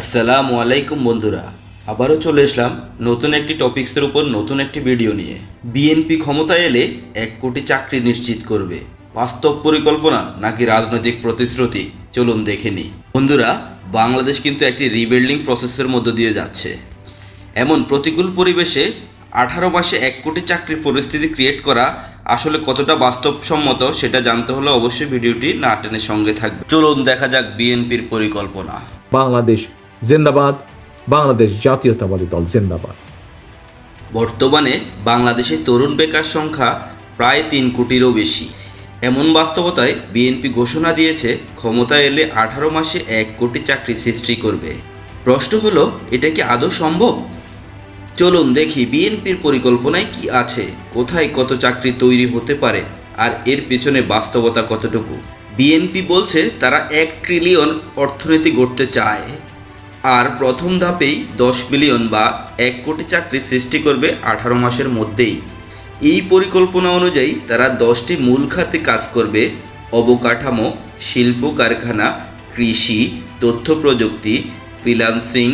আসসালামু আলাইকুম বন্ধুরা। আবারও চলে এসলাম নতুন একটি টপিক্সের উপর নতুন একটি ভিডিও নিয়ে। বিএনপি ক্ষমতায় এলে এক কোটি চাকরি নিশ্চিত করবে। বাস্তব পরিকল্পনা নাকি রাজনৈতিক প্রতিশ্রুতি? চলুন দেখে নিই। বন্ধুরা, বাংলাদেশ কিন্তু একটি রিবিল্ডিং প্রসেসের মধ্য দিয়ে যাচ্ছে। এমন প্রতিকূল পরিবেশে আঠারো মাসে এক কোটি চাকরির পরিস্থিতি ক্রিয়েট করা আসলে কতটা বাস্তবসম্মত সেটা জানতে হলে অবশ্যই ভিডিওটি না টেনে সঙ্গে থাকবে। চলুন দেখা যাক বিএনপির পরিকল্পনা। বাংলাদেশ জিন্দাবাদ, বাংলাদেশ জাতীয়তাবাদী দল জিন্দাবাদ। বর্তমানে বাংলাদেশে তরুণ বেকার সংখ্যা প্রায় তিন কোটিরও বেশি। এমন বাস্তবতায় বিএনপি ঘোষণা দিয়েছে ক্ষমতায় এলে আঠারো মাসে এক কোটি চাকরি সৃষ্টি করবে। প্রশ্ন হলো, এটা কি আদৌ সম্ভব? চলুন দেখি বিএনপির পরিকল্পনায় কি আছে, কোথায় কত চাকরি তৈরি হতে পারে, আর এর পেছনে বাস্তবতা কতটুকু? বিএনপি বলছে, তারা এক ট্রিলিয়ন অর্থনীতি গড়তে চায়। আর প্রথম ধাপেই দশ মিলিয়ন বা এক কোটি চাকরি সৃষ্টি করবে আঠারো মাসের মধ্যেই। এই পরিকল্পনা অনুযায়ী তারা দশটি মূল খাতে কাজ করবে, অবকাঠামো, শিল্প কারখানা, কৃষি, তথ্য প্রযুক্তি ফ্রিলান্সিং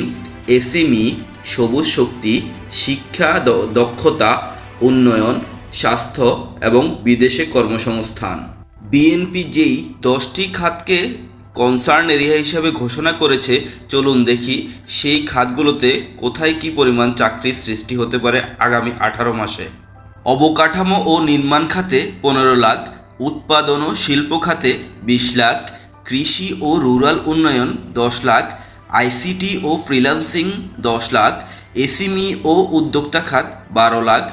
এসএমই, সবুজ শক্তি, শিক্ষা দক্ষতা, উন্নয়ন, স্বাস্থ্য এবং বিদেশে কর্মসংস্থান। বিএনপি যেই দশটি খাতকে কনসার্ন এরিয়া হিসাবে ঘোষণা করেছে। চলুন দেখি সেই খাতগুলোতে কোথায় কি পরিমাণ চাকরির সৃষ্টি হতে পারে আগামী আঠারো মাসে। অবকাঠামো ও নির্মাণ খাতে পনেরো লাখ, উৎপাদন ও শিল্প খাতে বিশ লাখ, কৃষি ও রুরাল উন্নয়ন দশ লাখ, আইসিটি ও ফ্রিল্যান্সিং দশ লাখ, এসিমি ও উদ্যোক্তা খাত বারো লাখ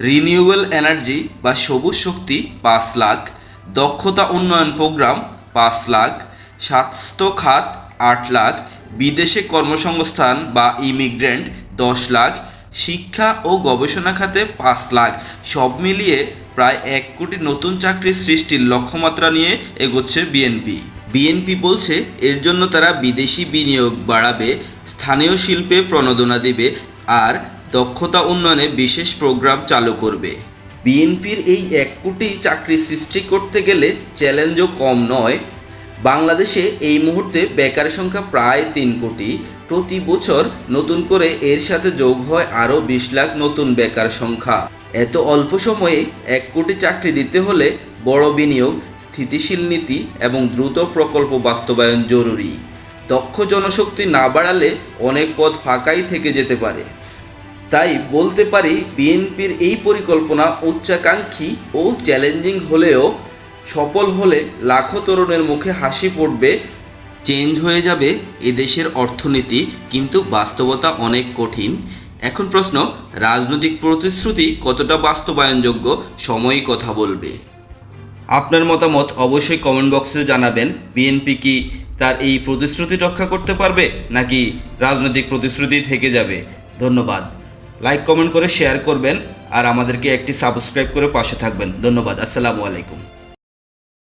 রিনিউয়েবল এনার্জি বা সবুজ শক্তি পাঁচ লাখ, দক্ষতা উন্নয়ন প্রোগ্রাম পাঁচ লাখ স্বাস্থ্য খাত আট লাখ বিদেশে কর্মসংস্থান বা ইমিগ্রেন্ট দশ লাখ, শিক্ষা ও গবেষণা খাতে পাঁচ লাখ। সব মিলিয়ে প্রায় এক কোটি নতুন চাকরির সৃষ্টির লক্ষ্যমাত্রা নিয়ে এগোচ্ছে বিএনপি। বিএনপি বলছে, এর জন্য তারা বিদেশি বিনিয়োগ বাড়াবে, স্থানীয় শিল্পে প্রণোদনা দেবে আর দক্ষতা উন্নয়নে বিশেষ প্রোগ্রাম চালু করবে। বিএনপির এই এক কোটি চাকরি সৃষ্টি করতে গেলে চ্যালেঞ্জও কম নয় বাংলাদেশে এই মুহূর্তে বেকার সংখ্যা প্রায় তিন কোটি। প্রতি বছর নতুন করে এর সাথে যোগ হয় আরও বিশ লাখ নতুন বেকার সংখ্যা। এত অল্প সময়ে এক কোটি চাকরি দিতে হলে বড় বিনিয়োগ, স্থিতিশীল নীতি এবং দ্রুত প্রকল্প বাস্তবায়ন জরুরি। দক্ষ জনশক্তি না বাড়ালে অনেক পথ ফাঁকাই থেকে যেতে পারে। তাই বলতে পারি, বিএনপির এই পরিকল্পনা উচ্চাকাঙ্ক্ষী ও চ্যালেঞ্জিং হলেও সফল হলে লাখো তরুণের মুখে হাসি পড়বে, চেঞ্জ হয়ে যাবে এদেশের অর্থনীতি, কিন্তু বাস্তবতা অনেক কঠিন। এখন প্রশ্ন, রাজনৈতিক প্রতিশ্রুতি কতটা বাস্তবায়নযোগ্য? সময়ই কথা বলবে। আপনার মতামত অবশ্যই কমেন্ট বক্সে জানাবেন। বিএনপি কি তার এই প্রতিশ্রুতি রক্ষা করতে পারবে, নাকি রাজনৈতিক প্রতিশ্রুতি থেকে যাবে? ধন্যবাদ। লাইক কমেন্ট করে শেয়ার করবেন, আর আমাদেরকে একটি সাবস্ক্রাইব করে পাশে থাকবেন। ধন্যবাদ। আসসালামু আলাইকুম।